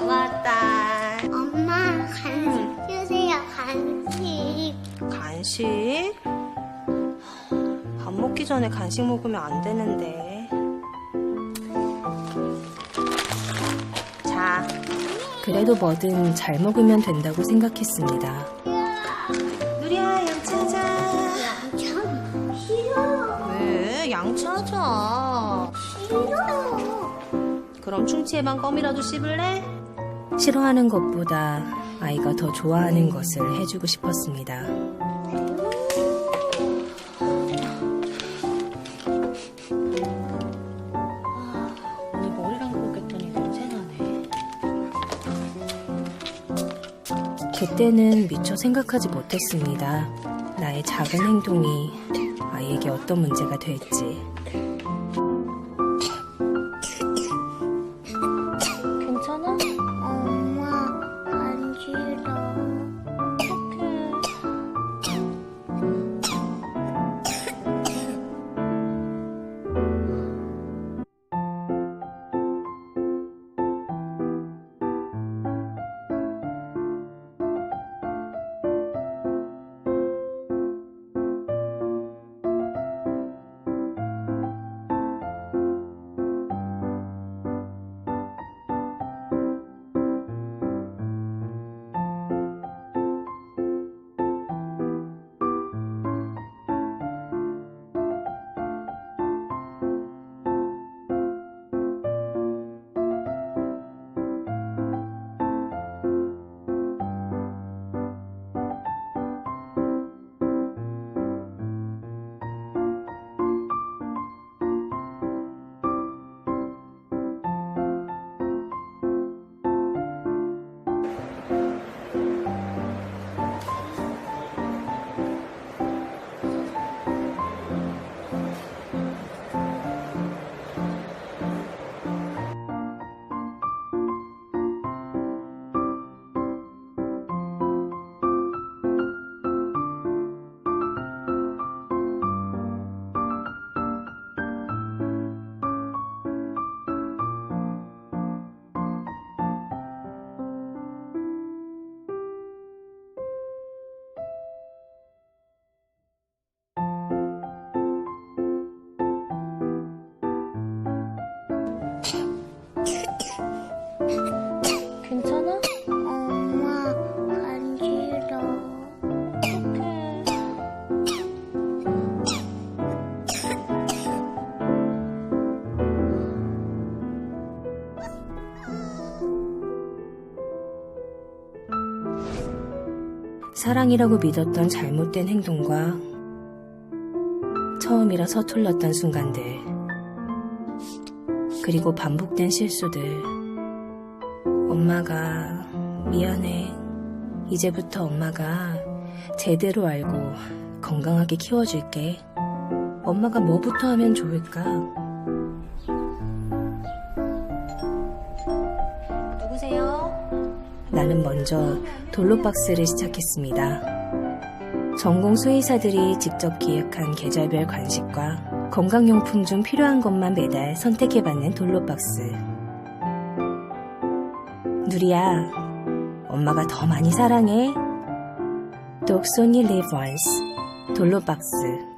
먹었다. 엄마 간식 주세요 간식. 간식? 밥 먹기 전에 간식 먹으면 안 되는데. 자. 그래도 뭐든 잘 먹으면 된다고 생각했습니다. 누리야, 양 찾아. 양참 싫어. 왜? 양 찾아. 싫어. 그럼 충치 예방 껌이라도 씹을래? 싫어하는 것보다 아이가 더 좋아하는 것을 해주고 싶었습니다. 오늘 머리랑 긁었더니 냄새나네. 그때는 미처 생각하지 못했습니다. 나의 작은 행동이 아이에게 어떤 문제가 될지. 사랑이라고 믿었던 잘못된 행동과 처음이라 서툴렀던 순간들, 그리고 반복된 실수들. 엄마가 미안해. 이제부터 엄마가 제대로 알고 건강하게 키워줄게. 엄마가 뭐부터 하면 좋을까? 나는 먼저 돌로박스를 시작했습니다. 전공 수의사들이 직접 기획한 계절별 간식과 건강용품 중 필요한 것만 매달 선택해받는 돌로박스. 누리야, 엄마가 더 많이 사랑해. Live once. 돌로박스.